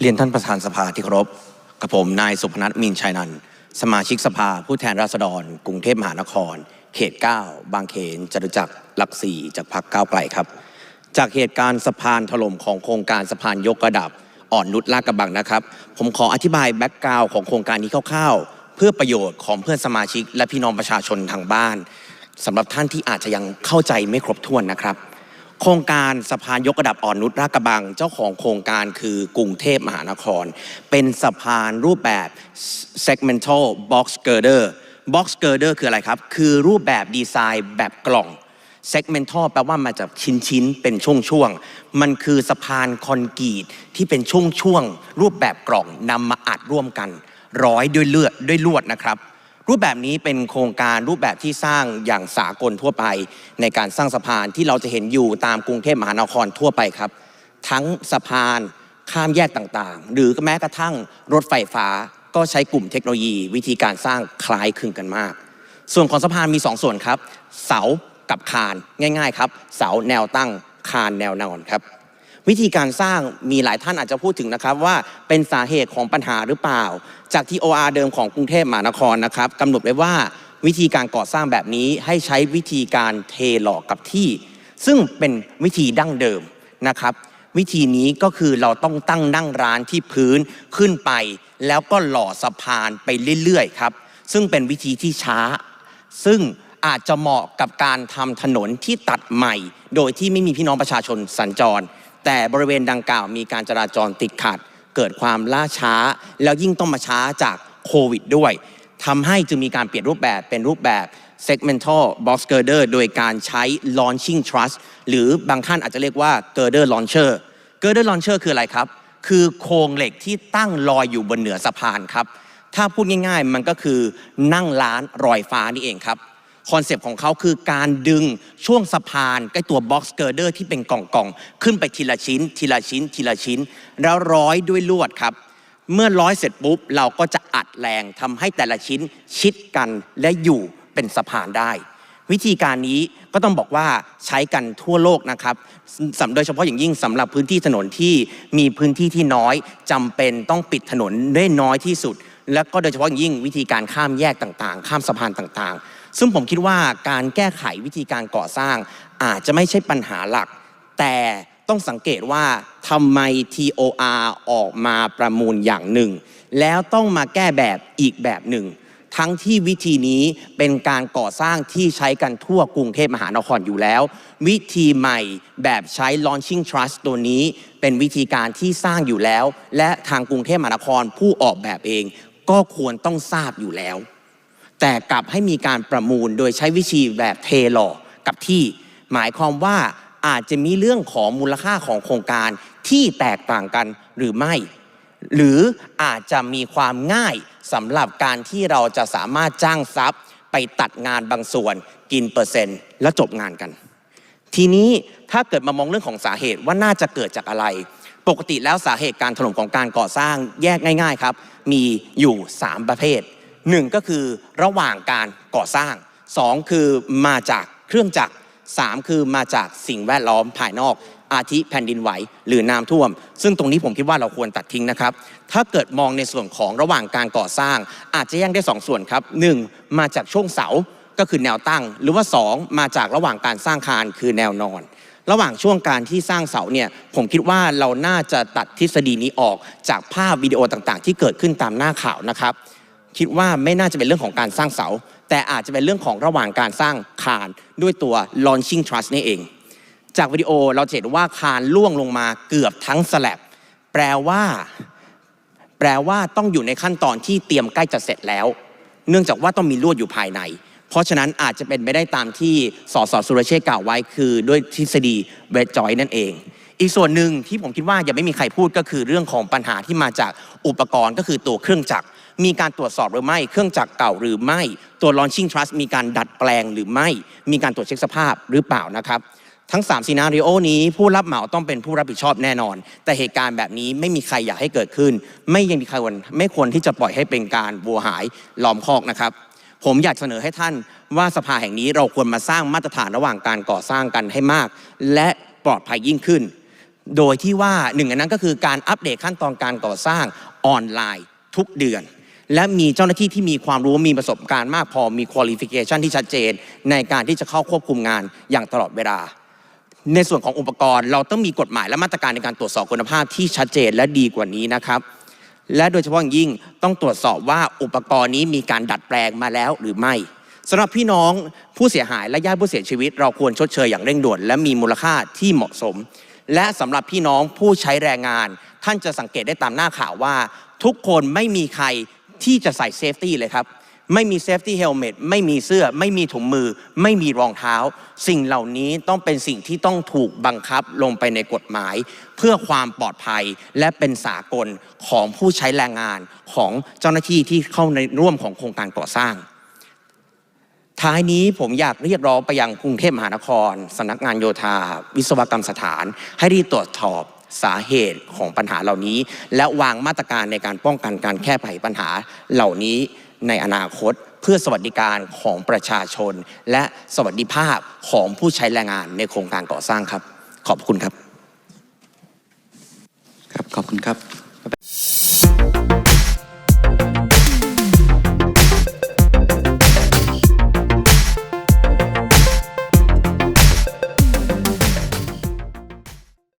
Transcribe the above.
เรียนท่านประธานสภาที่เคารพกับผมนายสุพนัทมีนชัยนันท์สมาชิกสภาผู้แทนราษฎร กรุงเทพมหานคร เขต 9 บางเขนจตุจักรหลักสี่จากพรรคก้าวไกลครับ จากเหตุการณ์สะพานถล่มของโครงการสะพานยกระดับ อ่อนนุชลาดกระบังนะครับ ผมขออธิบายแบ็กกราวของโครงการนี้คร่าวๆ เพื่อประโยชน์ของเพื่อนสมาชิกและพี่น้องประชาชนทางบ้านสำหรับท่านที่อาจจะยังเข้าใจไม่ครบถ้วนนะครับ โครงการสะพานยกระดับอ่อนนุชลากระบัง เจ้าของโครงการคือกรุงเทพมหานคร เป็นสะพานรูปแบบ segmental box girder box girder คืออะไรครับ คือรูปแบบดีไซน์แบบกล่อง segmental แปลว่ามาจากชิ้นๆเป็นช่วงๆมันคือสะพานคอนกรีตที่เป็นช่วงๆรูปแบบกล่องนำมาอัดร่วมกัน ร้อยด้วยเลือดด้วยลวดนะครับ รูปแบบนี้เป็นโครงการรูปแบบที่สร้างอย่างสากลทั่วไป ในการสร้างสะพานที่เราจะเห็นอยู่ตามกรุงเทพมหานครทั่วไปครับ ทั้งสะพานข้ามแยกต่างๆ หรือแม้กระทั่งรถไฟฟ้าก็ใช้กลุ่มเทคโนโลยี วิธีการสร้างคล้ายคลึงกันมาก ส่วนของสะพานมี 2 ส่วนครับ เสากับคานง่าย ๆ ครับ เสาแนวตั้งคานแนวนอนครับ วิธีการสร้างมีหลายท่านอาจจะพูดถึงนะครับว่าเป็นสาเหตุของปัญหาหรือเปล่า จากที่ OR เดิมของกรุงเทพมหานครนะครับกำหนดไว้ว่าวิธีการก่อสร้างแบบนี้ให้ใช้วิธีการเทหลอกกับที่ ซึ่งเป็นวิธีดั้งเดิมนะครับ วิธีนี้ก็คือเราต้องตั้งนั่งร้านที่พื้นขึ้นไป แล้วก็หล่อสะพานไปเรื่อยๆครับซึ่งเป็นวิธีที่ช้า ซึ่งอาจจะเหมาะกับการทำถนนที่ตัดใหม่ โดยที่ไม่มีพี่น้องประชาชนสัญจร แต่บริเวณดังกล่าวมีการจราจรติดขัด เกิดความล่าช้า แล้วยิ่งต้องมาช้าจากโควิดด้วยทำให้จึงมีการเปลี่ยนรูปแบบเป็นรูปแบบ segmental box girder โดยการใช้ launching truss หรือบางท่านอาจจะเรียกว่า girder launcher girder launcher คืออะไรครับ คือโครงเหล็กที่ตั้งลอยอยู่บนเหนือสะพานครับ ถ้าพูดง่ายๆ มันก็คือนั่งร้านรอยฟ้านี่เองครับ คอนเซปต์ของเขาคือการดึงช่วงสะพานใกล้ตัวบ็อกซ์เกอร์เดอร์ที่เป็นกล่องๆ ขึ้นไปทีละชิ้น ทีละชิ้น ทีละชิ้น แล้วร้อยด้วยลวดครับ เมื่อร้อยเสร็จปุ๊บ เราก็จะอัดแรงทำให้แต่ละชิ้นชิดกันและอยู่เป็นสะพานได้ วิธีการนี้ก็ต้องบอกว่าใช้กันทั่วโลกนะครับสำโดยเฉพาะอย่างยิ่งสำหรับพื้นที่ถนนที่มีพื้นที่ที่น้อยจำเป็นต้องปิดถนนได้น้อยที่สุด แล้วก็โดยเฉพาะอย่างยิ่งวิธีการข้ามแยกต่างๆ ข้ามสะพานต่างๆ ซึ่งผมคิดว่าการแก้ไขวิธีการก่อสร้าง อาจจะไม่ใช่ปัญหาหลัก แต่ต้องสังเกตว่าทำไม TOR ออกมาประมูลอย่างหนึ่ง แล้วต้องมาแก้แบบอีกแบบหนึ่ง ทั้งที่วิธีนี้เป็นการก่อสร้างที่ใช้กันทั่วกรุงเทพมหานครอยู่แล้ว วิธีใหม่แบบใช้ launching trust ตัวนี้ เป็นวิธีการที่สร้างอยู่แล้ว และทางกรุงเทพมหานครผู้ออกแบบเอง ก็ควรต้องทราบอยู่แล้ว แต่กลับให้มีการประมูลโดยใช้วิธีแบบเทหลอกับที่ หมายความว่าอาจจะมีเรื่องของมูลค่าของโครงการที่แตกต่างกันหรือไม่ หรืออาจจะมีความง่ายสำหรับการที่เราจะสามารถจ้างทรัพย์ไปตัดงานบางส่วนกินเปอร์เซ็นต์ แล้วจบงานกัน ทีนี้ถ้าเกิดมามองเรื่องของสาเหตุว่าน่าจะเกิดจากอะไร ปกติแล้วสาเหตุการถล่มของการก่อสร้างแยกง่าย ๆ ครับ มีอยู่ 3 ประเภท 1ก็คือระหว่างการก่อสร้าง2คือมาจากเครื่องจักร3คือมาจากสิ่งแวดล้อมภายนอก อาทิแผ่นดินไหวหรือน้ำท่วม ซึ่งตรงนี้ผมคิดว่าเราควรตัดทิ้งนะครับ ถ้าเกิดมองในส่วนของระหว่างการก่อสร้าง อาจจะแยกได้2ส่วนครับ 1. มาจากช่วงเสาก็คือแนวตั้ง หรือว่า 2 มาจากระหว่างการสร้างคานคือแนวนอน ระหว่างช่วงการที่สร้างเสาเนี่ยผมคิดว่าเราน่าจะตัดทฤษฎีนี้ออกจากภาพวิดีโอต่างๆ ที่เกิดขึ้นตามหน้าข่าวนะครับ คิดว่าไม่น่าจะเป็นเรื่องของการสร้างเสา แต่อาจจะเป็นเรื่องของระหว่างการสร้างคานด้วยตัว launching truss นี่เอง จากวิดีโอเราเห็นว่าคานล่วงลงมาเกือบทั้งสลับแปลว่า แปลว่าต้องอยู่ในขั้นตอนที่เตรียมใกล้จะเสร็จแล้ว เนื่องจากว่าต้องมีลวดอยู่ภายใน เพราะฉะนั้นอาจจะเป็นไม่ได้ตามที่สสสุรเชษฐ์กล่าวไว้คือด้วยทฤษฎีเวทจอยนั่นเอง อีกส่วนหนึ่งที่ผมคิดว่ายังไม่มีใครพูดก็คือเรื่องของปัญหาที่มาจากอุปกรณ์ก็คือตัวเครื่องจักร มีการตรวจสอบหรือไม่เครื่องจักรเก่าหรือไม่ ตัว launching trust มีการดัดแปลงหรือไม่ มีการตรวจเช็คสภาพหรือเปล่านะครับทั้ง3ซีนารีโอนี้ผู้รับเหมาต้องเป็นผู้รับผิดชอบแน่นอน แต่เหตุการณ์แบบนี้ไม่มีใครอยากให้เกิดขึ้น ไม่ยังมีใครควรไม่ควรที่จะปล่อยให้เป็นการบัวหายล้อมคอกนะครับ ผมอยากเสนอให้ท่านว่าสภาแห่งนี้เราควรมาสร้างมาตรฐานระหว่างการก่อสร้างกันให้มาก และปลอดภัยยิ่งขึ้น โดยที่ว่าหนึ่งอันนั้นก็คือการอัปเดตขั้นตอนการก่อสร้างออนไลน์ทุกเดือน และมีเจ้าหน้าที่ที่มีความรู้มีประสบการณ์มากพอมีคุณลิฟิเคชันที่ชัดเจน ในการที่จะเข้าควบคุมงานอย่างตลอดเวลา ในส่วนของอุปกรณ์ เราต้องมีกฎหมายและมาตรการในการตรวจสอบคุณภาพที่ชัดเจนและดีกว่านี้นะครับและโดยเฉพาะอย่างยิ่งต้องตรวจสอบว่าอุปกรณ์นี้มีการดัดแปลงมาแล้วหรือไม่สำหรับพี่น้องผู้เสียหายและญาติผู้เสียชีวิต เราควรชดเชยอย่างเร่งด่วนและมีมูลค่าที่เหมาะสม และสำหรับพี่น้องผู้ใช้แรงงาน ท่านจะสังเกตได้ตามหน้าข่าวว่า ทุกคนไม่มีใครที่จะใส่เซฟตี้เลยครับ ไม่มีเซฟตี้เฮลเมตไม่มีเสื้อ ไม่มีถุงมือ ไม่มีรองเท้า สิ่งเหล่านี้ต้องเป็นสิ่งที่ต้องถูกบังคับลงไปในกฎหมาย เพื่อความปลอดภัยและเป็นสากลของผู้ใช้แรงงานของเจ้าหน้าที่ที่เข้าในร่วมของโครงการก่อสร้าง ท้ายนี้ผมอยากเรียกร้องไปยังกรุงเทพมหานครสำนักงานโยธา วิศวกรรมสถาน ให้รีบตรวจสอบสาเหตุของปัญหาเหล่านี้ และวางมาตรการในการป้องกันการแก้ไขปัญหาเหล่านี้ในอนาคตเพื่อสวัสดิการของประชาชน และสวัสดิภาพของผู้ใช้แรงงานในโครงการก่อสร้างครับ ขอบคุณครับ ครับ ขอบคุณครับ